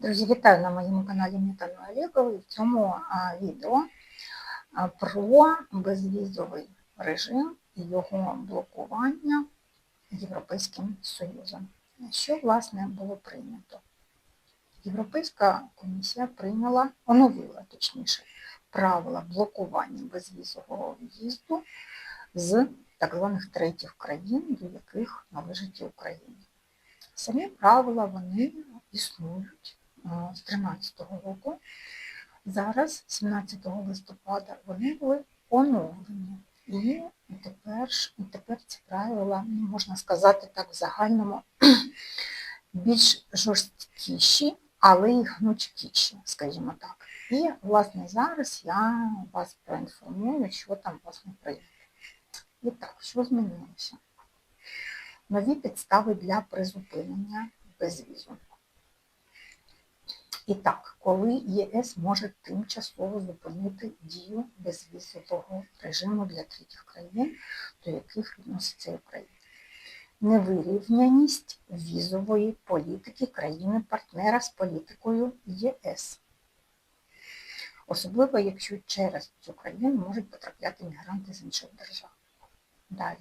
Друзі, вітаю на моєму каналі Мітану Олегові. В цьому відео про безвізовий режим і його блокування Європейським Союзом. Що, власне, було прийнято? Європейська комісія прийняла, оновила, точніше, правила блокування безвізового в'їзду з так званих третіх країн, до яких належить і Україна. Самі правила вони існують з 13 року. Зараз, 17 листопада, вони були оновлені. І тепер тепер ці правила, ну, можна сказати так, в загальному більш жорсткіші, але і гнучкіші, скажімо так. І, власне, зараз я вас проінформую, що там власне прийнято. І так, що змінилося? Нові підстави для призупинення безвізу. І так, коли ЄС може тимчасово зупинити дію безвізового режиму для третіх країн, до яких відноситься Україна. Невирівняність візової політики країни-партнера з політикою ЄС. Особливо, якщо через цю країну можуть потрапляти мігранти з інших держав. Далі.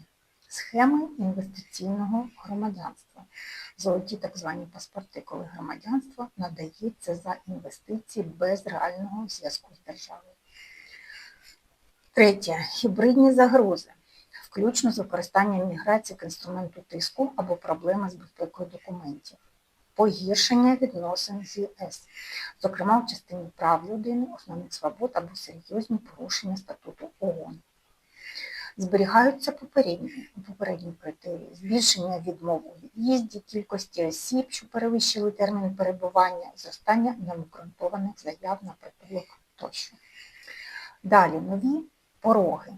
Схеми інвестиційного громадянства. Золоті так звані паспорти, коли громадянство надається за інвестиції без реального зв'язку з державою. Третє. Гібридні загрози, включно з використанням міграції як інструменту тиску або проблеми з безпекою документів. Погіршення відносин з ЄС, зокрема в частині прав людини, основних свобод або серйозні порушення статуту ООН зберігаються попередні попередні критерії, збільшення відмов у в'їзді, кількості осіб, що перевищили термін перебування, зростання необґрунтованих заяв на притулок тощо. Далі нові пороги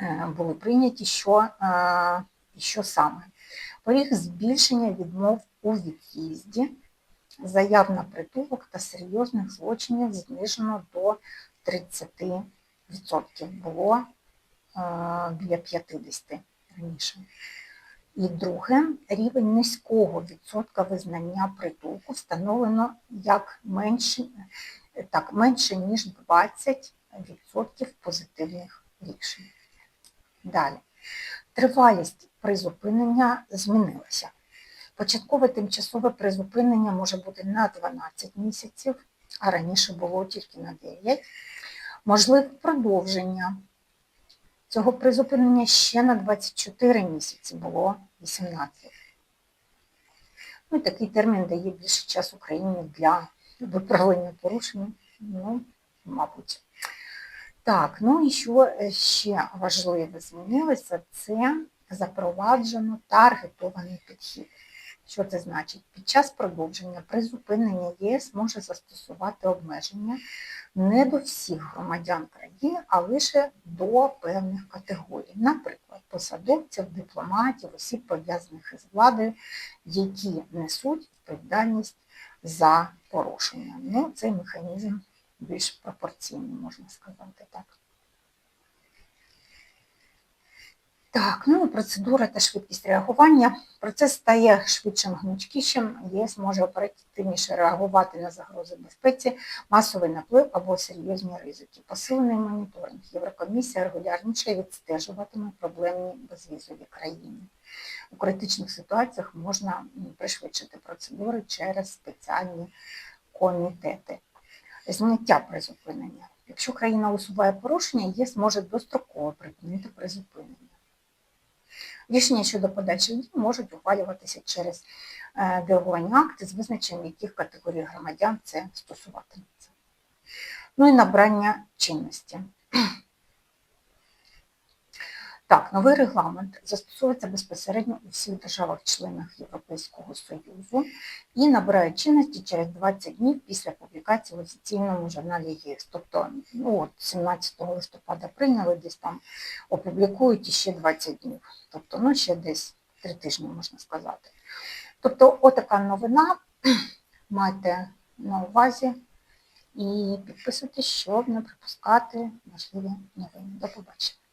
е, були прийняті, що, е, що саме? Поріг збільшення відмов у від'їзді, заяв на притулок та серйозних злочинів знижено до 30% було біля 50 раніше. І друге, рівень низького відсотка визнання притулку встановлено як менше, так, менше ніж 20% позитивних рішень. Далі. Тривалість призупинення змінилася. Початкове тимчасове призупинення може бути на 12 місяців, а раніше було тільки на 9. Можливе продовження цього призупинення ще на 24 місяці було 18. Ну, Такий термін дає більше часу Україні для виправлення порушень, ну, мабуть. Так, ну і що ще важливе змінилося, це запроваджено таргетований підхід. Що це значить? Під час продовження призупинення ЄС може застосувати обмеження не до всіх громадян країни, а лише до певних категорій. Наприклад, посадовців, дипломатів, осіб пов'язаних із владою, які несуть відповідальність за порушення. Ну, Цей механізм більш пропорційний, можна сказати так. Так, ну процедура та швидкість реагування. Процес стає швидшим гнучкішим, ЄС може оперативніше реагувати на загрози безпеці, масовий наплив або серйозні ризики. Посилений моніторинг. Єврокомісія регулярніше відстежуватиме проблемні безвізові країни. У критичних ситуаціях можна пришвидшити процедури через спеціальні комітети. Зняття призупинення. Якщо країна усуває порушення, ЄС може достроково припинити призупинення. Рішення щодо подальших дій можуть ухвалюватися через е, делеговані акти, з визначенням яких категорій громадян це стосуватиметься. Ну і набрання чинності. Так, новий регламент застосовується безпосередньо у всіх державах-членах Європейського Союзу і набирає чинності через 20 днів після публікації в офіційному журналі ЄС. Тобто, ну от 17 листопада прийняли, десь там опублікують іще 20 днів. Тобто, ну ще десь 3 тижні, можна сказати. Тобто, отака новина, майте на увазі і підписуйтесь, щоб не пропускати можливі новини. До побачення.